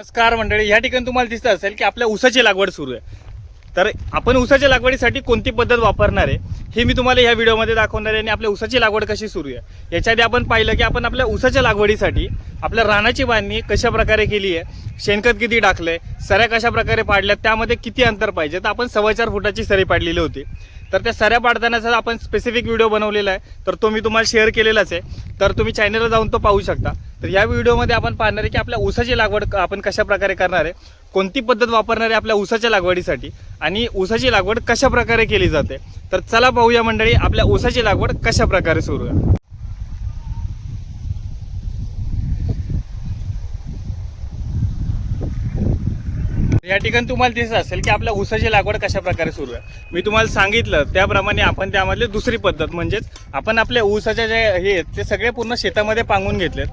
नमस्कार मंडळी या ठिकाणी तुम्हाला दिसत असेल की आपल्या ऊसाची लागवड सुरू आहे. तर आपण ऊसाच्या लागवडीसाठी कोणती पद्धत वापरणार आहे हे मी तुम्हाला या व्हिडिओमध्ये दाखवणार आहे आणि आपल्या ऊसाची लागवड कशी सुरू आहे. याच्या आधी आपण पाहिलं की आपण आपल्या ऊसाच्या लागवडीसाठी आपल्या रानाची बांधणी कशा प्रकारे केली आहे शेणखत किती टाकलंय सऱ्या कशा प्रकारे पाडल्या त्यामध्ये किती अंतर पाहिजे तर आपण सव्वा चार फुटाची सरी पाडलेली होती. तर त्या सऱ्या पाडतानाचा आपण स्पेसिफिक व्हिडिओ बनवलेला आहे तर तो मी तुम्हाला शेअर केलेलाच आहे. तर तुम्ही चॅनलला जाऊन तो पाहू शकता. तर या व्हिडिओमध्ये आपण पाहणार आहे की आपल्या ऊसाची लागवड आपण कशा प्रकारे करणार आहे कोणती पद्धत वापरणार आहे आपल्या ऊसाच्या लागवडीसाठी आणि ऊसाची लागवड कशा प्रकारे केली जाते. तर चला पाहूया मंडळी आपल्या ऊसाची लागवड कशा प्रकारे सुरू आहे. या ठिकाणी तुम्हाला दिसत असेल की आपल्या ऊसाची लागवड कशा प्रकारे सुरू आहे. मी तुम्हाला सांगितलं त्याप्रमाणे आपण त्यामधली दुसरी पद्धत म्हणजेच आपण आपल्या ऊसाच्या जे हे ते सगळे पूर्ण शेतामध्ये पांगून घेतलेत.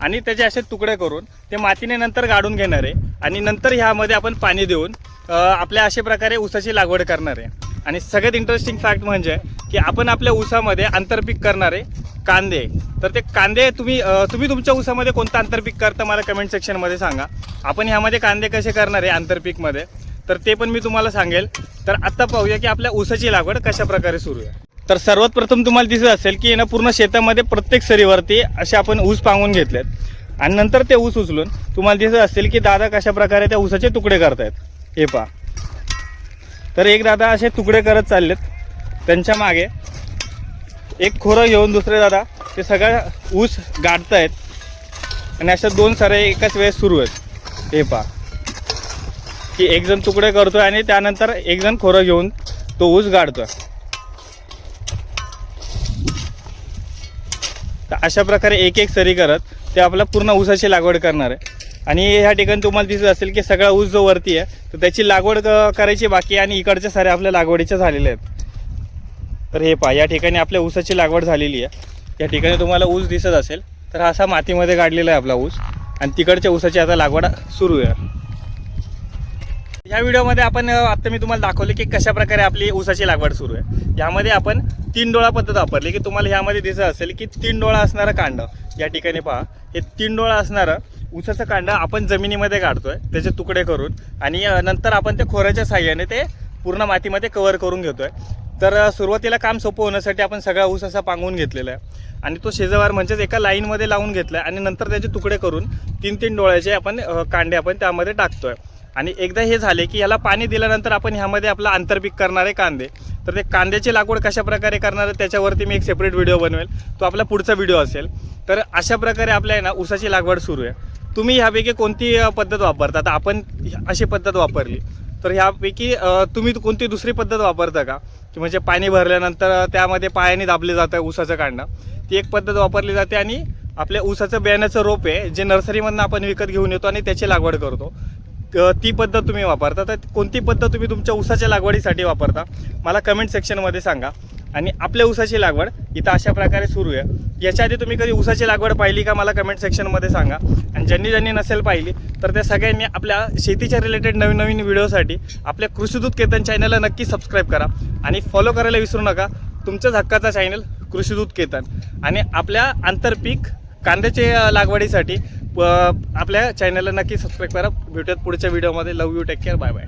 आणि त्याचे असे तुकडे करून ते मातीने नंतर गाडून घेणार आहे. आणि नंतर ह्यामध्ये आपण पाणी देऊन आपल्या अशा प्रकारे ऊसाची लागवड करणार आहे. आणि सगळ्यात इंटरेस्टिंग फॅक्ट म्हणजे की आपण आपल्या ऊसामध्ये आंतरपीक करणारे कांदे. तर ते कांदे तुम्ही तुम्ही तुमच्या ऊसामध्ये कोणतं आंतरपीक करता मला कमेंट सेक्शनमध्ये सांगा. आपण ह्यामध्ये कांदे कसे करणार आहे आंतरपीकमध्ये? तर ते पण मी तुम्हाला सांगेल. तर आत्ता पाहूया की आपल्या ऊसाची लागवड कशा प्रकारे सुरू आहे. तर सर्वात प्रथम तुम्हाला दिसत असेल की ना पूर्ण शेतामध्ये प्रत्येक सरीवरती असे आपण ऊस पांगून घेतलेत. आणि नंतर ते ऊस उचलून तुम्हाला दिसत असेल की दादा कशा प्रकारे त्या ऊसाचे तुकडे करतायत. हे पहा. तर एक दादा असे तुकडे करत चाललेत. त्यांच्या मागे एक खोरं घेऊन दुसरे दादा ते सगळं ऊस गाठतायत. आणि अशा दोन सारे एकाच वेळेस सुरू आहेत. हे पहा. की एक जण तुकडे करतोय आणि त्यानंतर एक जण खोरं घेऊन तो ऊस गाडतोय. तर अशा प्रकारे एक एक सरी करत ते आपला पूर्ण ऊसाची लागवड करणार आहे. आणि ह्या ठिकाणी तुम्हाला दिसत असेल की सगळा ऊस जो वरती आहे तर त्याची लागवड क- करायची बाकी आहे आणि इकडच्या साऱ्या आपल्या लागवडीच्या झालेल्या आहेत. तर हे पहा या ठिकाणी आपल्या ऊसाची लागवड झालेली आहे. या ठिकाणी तुम्हाला ऊस दिसत असेल तर असा मातीमध्ये काढलेला आहे आपला ऊस. आणि तिकडच्या ऊसाची आता लागवड सुरू आहे. या व्हिडिओमध्ये आपण आत्ता मी तुम्हाला दाखवले की कशा प्रकारे आपली ऊसाची लागवड सुरू आहे. यामध्ये आपण तीन डोळा पद्धत वापरली की तुम्हाला ह्यामध्ये दिसत असेल की तीन डोळा असणारं कांड. या ठिकाणी पहा हे तीन डोळा असणारं ऊसाचं कांड आपण जमिनीमध्ये काढतोय त्याचे तुकडे करून आणि नंतर आपण ते खोऱ्याच्या साह्याने ते पूर्ण मातीमध्ये कवर करून घेतोय. तर सुरुवातीला काम सोपं होण्यासाठी आपण सगळा ऊस असा पांगवून घेतलेला आहे. आणि तो शेजवार म्हणजेच एका लाईनमध्ये लावून घेतला आहे आणि नंतर त्याचे तुकडे करून तीन तीन डोळ्याचे आपण कांडे आपण त्यामध्ये टाकतोय. आणि एकदा हे झाले की याला पाणी दिल्यानंतर आपण ह्यामध्ये आपलं आंतरपीक करणारे कांदे. तर ते कांद्याची लागवड कशा प्रकारे करणार आहे त्याच्यावरती मी एक सेपरेट व्हिडिओ बनवेल. तो आपला पुढचा व्हिडिओ असेल. तर अशा प्रकारे आपल्या आहे ना ऊसाची लागवड सुरू आहे. तुम्ही ह्यापैकी कोणती पद्धत वापरता? आता आपण अशी पद्धत वापरली. तर ह्यापैकी तुम्ही कोणती दुसरी पद्धत वापरता का? की म्हणजे पाणी भरल्यानंतर त्यामध्ये पायाने दाबले जातं ऊसाचं कांडं ती एक पद्धत वापरली जाते आणि आपल्या ऊसाचं बियाण्याचं रोप आहे जे नर्सरीमधनं आपण विकत घेऊन येतो आणि त्याची लागवड करतो. ती पद्धत तुम्ही वापरता. तर कोणती पद्धत तुम्ही तुमच्या ऊसाच्या लागवडीसाठी वापरता? मला कमेंट सेक्शनमध्ये सांगा. आणि आपल्या ऊसाची लागवड इथं अशा प्रकारे सुरू आहे. याच्या आधी तुम्ही कधी ऊसाची लागवड पाहिली का? मला कमेंट सेक्शनमध्ये सांगा. आणि ज्यांनी ज्यांनी नसेल पाहिली तर त्या सगळ्यांनी आपल्या शेतीच्या रिलेटेड नवीन नवीन व्हिडिओसाठी आपल्या कृषीदूत केतन चॅनलला नक्की सबस्क्राईब करा. आणि फॉलो करायला विसरू नका. तुमच्याच हक्काचा चॅनल कृषीदूत केतन. आणि आपल्या आंतरपीक कांद्याचे लागवडीसाठी आपल्या चॅनलला नक्की सबस्क्राईब करा. भेटूयात पुढच्या व्हिडिओमध्ये love you take care bye bye